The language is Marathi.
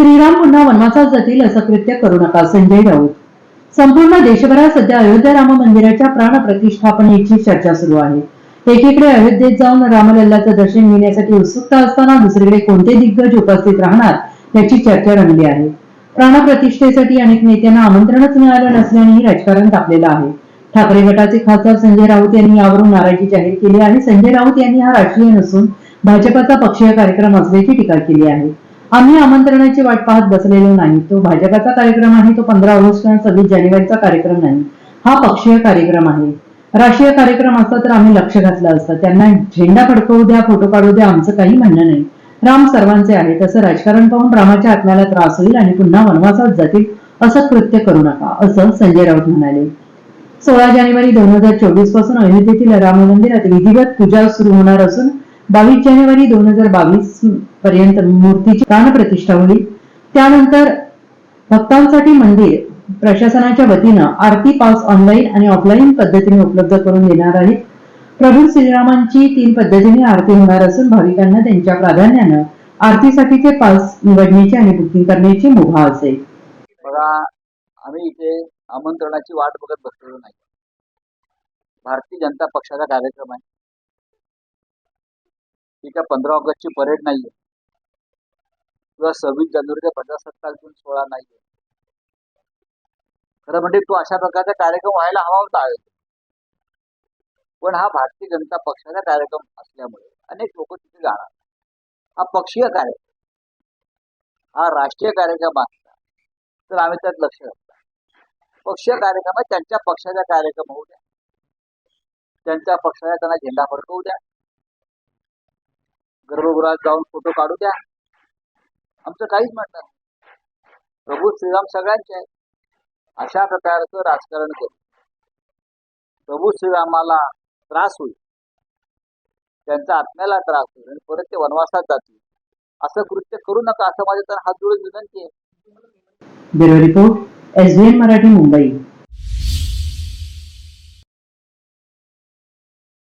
श्रीराम पुन्हा वनवासात जातील असं कृत्य करू नका संजय राऊत. संपूर्ण देशभरात सध्या अयोध्या राम मंदिराच्या प्राणप्रतिष्ठापनेची चर्चा सुरू आहे. एकीकडे अयोध्येत जाऊन रामलल्लाचं दर्शन घेण्यासाठी उत्सुकता असताना दुसरीकडे कोणते दिग्गज उपस्थित राहणार याची चर्चा रंगली आहे. प्राणप्रतिष्ठेसाठी अनेक नेत्यांना आमंत्रणच मिळालं नसल्यानेही राजकारण तापलेलं आहे. ठाकरे गटाचे खासदार संजय राऊत यांनी यावरून नाराजी जाहीर केली आहे. संजय राऊत यांनी हा राष्ट्रीय नसून भाजपाचा पक्षीय कार्यक्रम असल्याची टीका केली आहे. आम्ही आमंत्रणाची वाट पाहत बसलेलो नाही. तो भाजपाचा कार्यक्रम आहे तो पंधरा ऑगस्ट आणि सव्वीस जानेवारीचा कार्यक्रम नाही. हा पक्षीय कार्यक्रम आहे. राष्ट्रीय कार्यक्रम असता तर आम्ही लक्ष घातलं असतं. त्यांना झेंडा फडकवू द्या फोटो काढू द्या आमचं काही म्हणणं नाही. राम सर्वांचे आहे. तसं राजकारण पाहून रामाच्या आत्म्याला त्रास होईल आणि पुन्हा वनवासात जातील असं कृत्य करू नका असं संजय राऊत म्हणाले. सोळा जानेवारी दोन हजार चोवीसपासून अयोध्येतील राम मंदिरात विधिवत पूजा सुरू होणार असून बावीस जानेवारी दोन हजार बावीस पर्यंत मूर्तीची प्राणप्रतिष्ठा होईल. त्यानंतर भक्तांसाठी मंदिर प्रशासनाच्या वतीनं आरती पास ऑनलाईन आणि ऑफलाईन पद्धतीने उपलब्ध करून देणार आहेत. प्रभू श्रीरामांची तीन पद्धतीने आरती होणार असून भाविकांना त्यांच्या प्राधान्यानं आरतीसाठीचे पास निवडण्याची आणि बुकिंग करण्याची मुभा असेल. बघा आम्ही इथे आमंत्रणाची वाट बघत बसलेलो नाही. भारतीय जनता पक्षाचा कार्यक्रम आहे. ही काय पंधरा ऑगस्टची परेड नाहीये. किंवा सव्वीस जानेवारीचा प्रजासत्ताक दिन सोहळा नाहीये. खरं म्हणजे तो अशा प्रकारचा कार्यक्रम व्हायला हवा होता. पण हा भारतीय जनता पक्षाचा कार्यक्रम असल्यामुळे अनेक लोक तिथे जाणार. हा पक्षीय कार्यक्रम. हा राष्ट्रीय कार्यक्रम असला तर आम्ही त्यात लक्ष घालतो पक्षीय कार्यक्रम आहे त्यांच्या पक्षाचा कार्यक्रम होऊ द्या. त्यांच्या पक्षाचा त्यांना झेंडा फडकवू द्या. गर्भगृहात जाऊन फोटो काढू द्या. आमचं काहीच म्हणणं प्रभू श्रीराम सगळ्यांचे आहे अशा प्रकारचं राजकारण करू. प्रभू श्रीरामाला त्रास होईल. त्यांच्या आत्म्याला त्रास होईल आणि परत ते वनवासात जातील. असं कृत्य करू नका. असं माझ्या तर हात जोडून विनंती आहे. Bureau report SBN Marathi Mumbai.